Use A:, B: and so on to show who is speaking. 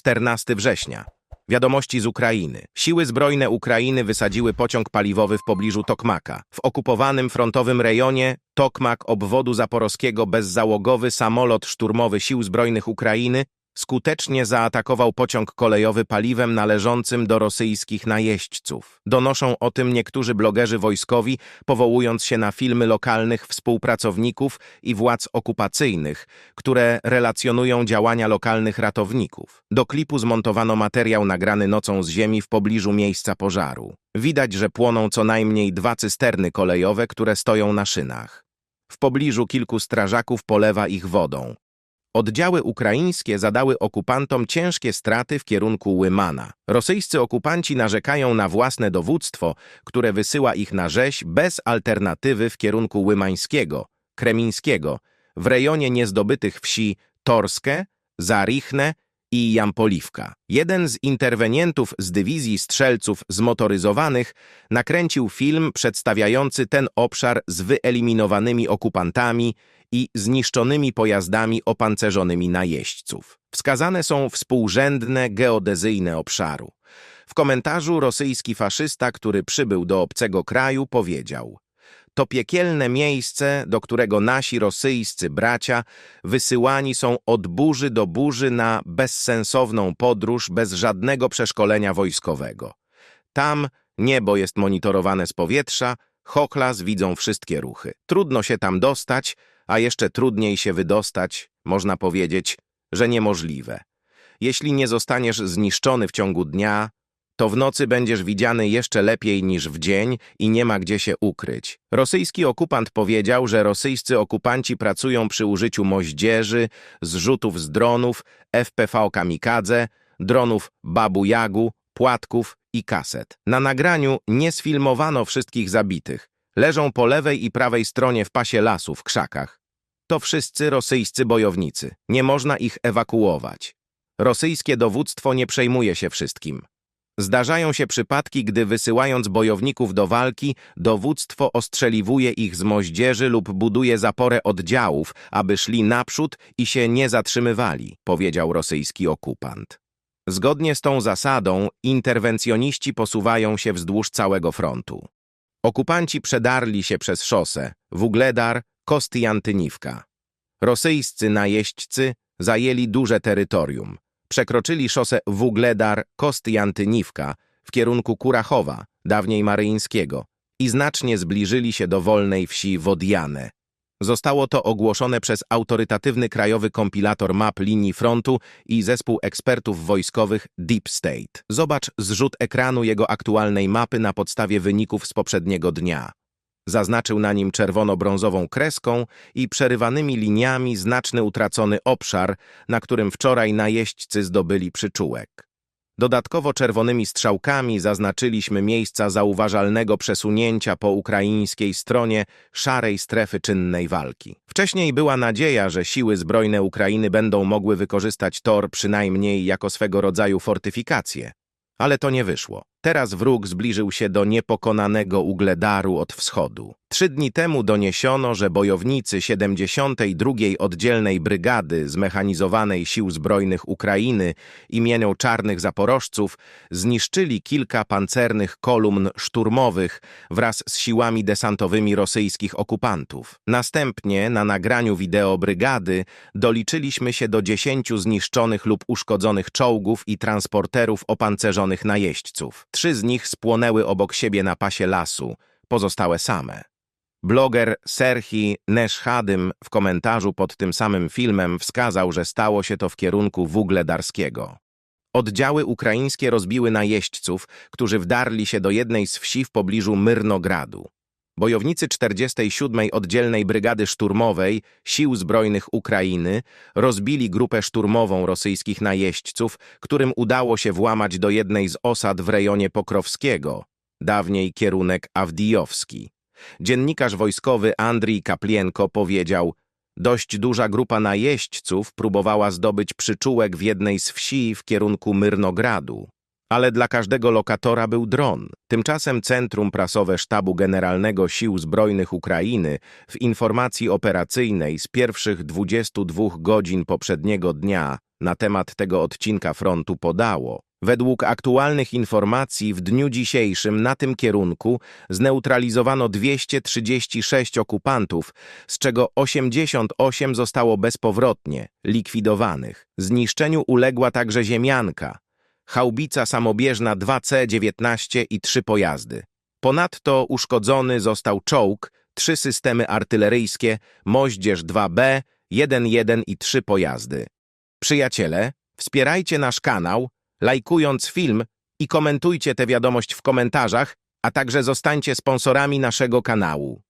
A: 14 września. Wiadomości z Ukrainy. Siły zbrojne Ukrainy wysadziły pociąg paliwowy w pobliżu Tokmaka. W okupowanym frontowym rejonie Tokmak obwodu zaporowskiego bezzałogowy samolot szturmowy Sił Zbrojnych Ukrainy skutecznie zaatakował pociąg kolejowy paliwem należącym do rosyjskich najeźdźców. Donoszą o tym niektórzy blogerzy wojskowi, powołując się na filmy lokalnych współpracowników i władz okupacyjnych, które relacjonują działania lokalnych ratowników. Do klipu zmontowano materiał nagrany nocą z ziemi w pobliżu miejsca pożaru. Widać, że płoną co najmniej dwa cysterny kolejowe, które stoją na szynach. W pobliżu kilku strażaków polewa ich wodą. Oddziały ukraińskie zadały okupantom ciężkie straty w kierunku Łymana. Rosyjscy okupanci narzekają na własne dowództwo, które wysyła ich na rzeź bez alternatywy w kierunku Łymańskiego, Kremińskiego, w rejonie niezdobytych wsi Torskie, Zarichne i Jampoliwka. Jeden z interwenientów z dywizji strzelców zmotoryzowanych nakręcił film przedstawiający ten obszar z wyeliminowanymi okupantami i zniszczonymi pojazdami opancerzonymi najeźdźców. Wskazane są współrzędne geodezyjne obszaru. W komentarzu rosyjski faszysta, który przybył do obcego kraju, powiedział to piekielne miejsce, do którego nasi rosyjscy bracia wysyłani są od burzy do burzy na bezsensowną podróż bez żadnego przeszkolenia wojskowego. Tam niebo jest monitorowane z powietrza, Hochlas widzą wszystkie ruchy. Trudno się tam dostać, a jeszcze trudniej się wydostać, można powiedzieć, że niemożliwe. Jeśli nie zostaniesz zniszczony w ciągu dnia, to w nocy będziesz widziany jeszcze lepiej niż w dzień i nie ma gdzie się ukryć. Rosyjski okupant powiedział, że rosyjscy okupanci pracują przy użyciu moździerzy, zrzutów z dronów, FPV kamikadze, dronów Babu Jagu, płatków i kaset. Na nagraniu nie sfilmowano wszystkich zabitych. Leżą po lewej i prawej stronie w pasie lasu, w krzakach. To wszyscy rosyjscy bojownicy. Nie można ich ewakuować. Rosyjskie dowództwo nie przejmuje się wszystkim. Zdarzają się przypadki, gdy wysyłając bojowników do walki, dowództwo ostrzeliwuje ich z moździerzy lub buduje zaporę oddziałów, aby szli naprzód i się nie zatrzymywali, powiedział rosyjski okupant. Zgodnie z tą zasadą interwencjoniści posuwają się wzdłuż całego frontu. Okupanci przedarli się przez szosę Wugledar, Kostiantyniwka. Rosyjscy najeźdźcy zajęli duże terytorium. Przekroczyli szosę Wugledar-Kostiantyniwka w kierunku Kurachowa, dawniej Maryńskiego, i znacznie zbliżyli się do wolnej wsi Wodiane. Zostało to ogłoszone przez autorytatywny krajowy kompilator map linii frontu i zespół ekspertów wojskowych Deep State. Zobacz zrzut ekranu jego aktualnej mapy na podstawie wyników z poprzedniego dnia. Zaznaczył na nim czerwono-brązową kreską i przerywanymi liniami znaczny utracony obszar, na którym wczoraj najeźdźcy zdobyli przyczółek. Dodatkowo czerwonymi strzałkami zaznaczyliśmy miejsca zauważalnego przesunięcia po ukraińskiej stronie szarej strefy czynnej walki. Wcześniej była nadzieja, że siły zbrojne Ukrainy będą mogły wykorzystać tor przynajmniej jako swego rodzaju fortyfikację. Ale to nie wyszło. Teraz wróg zbliżył się do niepokonanego Ugledaru od wschodu. Trzy dni temu doniesiono, że bojownicy 72. Oddzielnej Brygady Zmechanizowanej Sił Zbrojnych Ukrainy imieniu Czarnych Zaporożców zniszczyli kilka pancernych kolumn szturmowych wraz z siłami desantowymi rosyjskich okupantów. Następnie na nagraniu wideo brygady doliczyliśmy się do dziesięciu zniszczonych lub uszkodzonych czołgów i transporterów opancerzonych najeźdźców. Trzy z nich spłonęły obok siebie na pasie lasu, pozostałe same. Bloger Serhi Neszchadym w komentarzu pod tym samym filmem wskazał, że stało się to w kierunku Wugledarskiego. Oddziały ukraińskie rozbiły najeźdźców, którzy wdarli się do jednej z wsi w pobliżu Myrnogradu. Bojownicy 47. Oddzielnej Brygady Szturmowej Sił Zbrojnych Ukrainy rozbili grupę szturmową rosyjskich najeźdźców, którym udało się włamać do jednej z osad w rejonie Pokrowskiego, dawniej kierunek Awdijowski. Dziennikarz wojskowy Andrii Kaplienko powiedział, dość duża grupa najeźdźców próbowała zdobyć przyczółek w jednej z wsi w kierunku Myrnogradu. Ale dla każdego lokatora był dron. Tymczasem Centrum Prasowe Sztabu Generalnego Sił Zbrojnych Ukrainy w informacji operacyjnej z pierwszych 22 godzin poprzedniego dnia na temat tego odcinka frontu podało. Według aktualnych informacji w dniu dzisiejszym na tym kierunku zneutralizowano 236 okupantów, z czego 88 zostało bezpowrotnie likwidowanych. Zniszczeniu uległa także ziemianka, haubica samobieżna 2C-19 i trzy pojazdy. Ponadto uszkodzony został czołg, trzy systemy artyleryjskie, moździerz 2B, 1-1 i trzy pojazdy. Przyjaciele, wspierajcie nasz kanał, lajkując film i komentujcie tę wiadomość w komentarzach, a także zostańcie sponsorami naszego kanału.